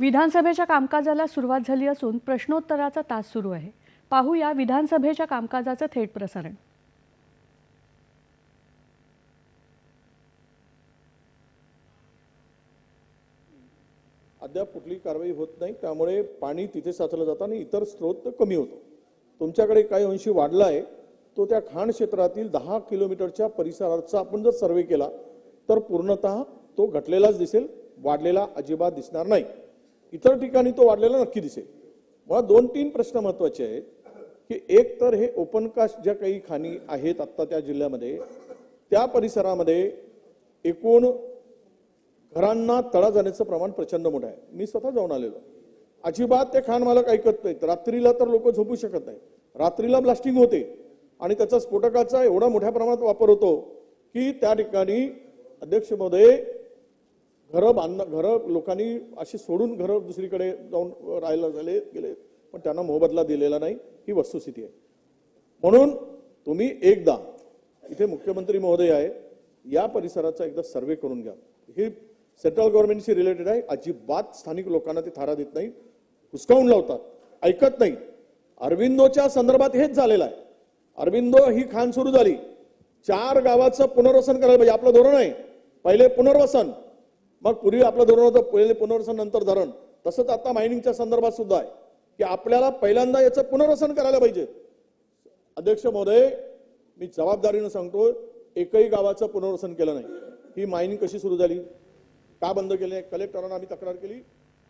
विधानसभेच्या कामकाजाला सुरुवात झाली असून प्रश्नोत्तराचा तास सुरू आहे. पाहूया विधानसभेच्या कामकाजाचं थेट प्रसारण. अद्याप कुठली कारवाई होत नाही त्यामुळे पाणी तिथे साचलं जातं आणि इतर स्रोत कमी होतो. तुमच्याकडे काही अंशी वाढला आहे तो त्या खाण क्षेत्रातील दहा किलोमीटरच्या परिसराचा आपण जर सर्वे केला तर पूर्णतः तो घटलेलाच दिसेल वाढलेला अजिबात दिसणार नाही. इतर ठिकाणी तो वाढलेला नक्की दिसेल. मला दोन तीन प्रश्न महत्त्वाचे आहेत की एक तर हे ओपन कास्ट ज्या काही खाणी आहेत आत्ता त्या जिल्ह्यामध्ये त्या परिसरामध्ये एकूण घरांना तळा जाण्याचं प्रमाण प्रचंड मोठं आहे. मी स्वतः जाऊन आलेलो. अजिबात ते खाण मालक ऐकत नाहीत. रात्रीला तर लोक झोपू शकत नाही रात्रीला ब्लास्टिंग होते. आणि त्याचा स्फोटकाचा एवढा मोठ्या प्रमाणात वापर होतो की त्या ठिकाणी अध्यक्ष महोदय घरं बांध घरं लोकांनी अशी सोडून घरं दुसरीकडे जाऊन राहायला झाले गेले पण त्यांना मोबदला दिलेला नाही. ही वस्तुस्थिती आहे. म्हणून तुम्ही एकदा इथे मुख्यमंत्री महोदय आहे या परिसराचा एकदा सर्वे करून घ्या. ही सेंट्रल गव्हर्नमेंटशी रिलेटेड आहे. अजिबात स्थानिक लोकांना ते थारा देत नाही. हुसकावून लावतात. ऐकत नाही. अरविंदोच्या संदर्भात हेच झालेलं आहे. अरविंदो ही खाण सुरू झाली. चार गावाचं पुनर्वसन करायला पाहिजे. आपलं धोरण आहे. पहिले पुनर्वसन. मग पूर्वी आपलं धोरण होतं पहिले पुनर्वसन नंतर धरण. तसंच आता मायनिंगच्या संदर्भात सुद्धा आहे. की आपल्याला पहिल्यांदा याचं पुनर्वसन करायला पाहिजे. अध्यक्ष महोदय मी जबाबदारीनं सांगतो एकही गावाचं पुनर्वसन केलं नाही. ही मायनिंग कशी सुरू झाली? का बंद केले कलेक्टरांना आम्ही तक्रार केली.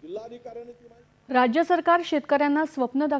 जिल्हाधिकाऱ्यांनी राज्य सरकार शेतकऱ्यांना स्वप्न दाखव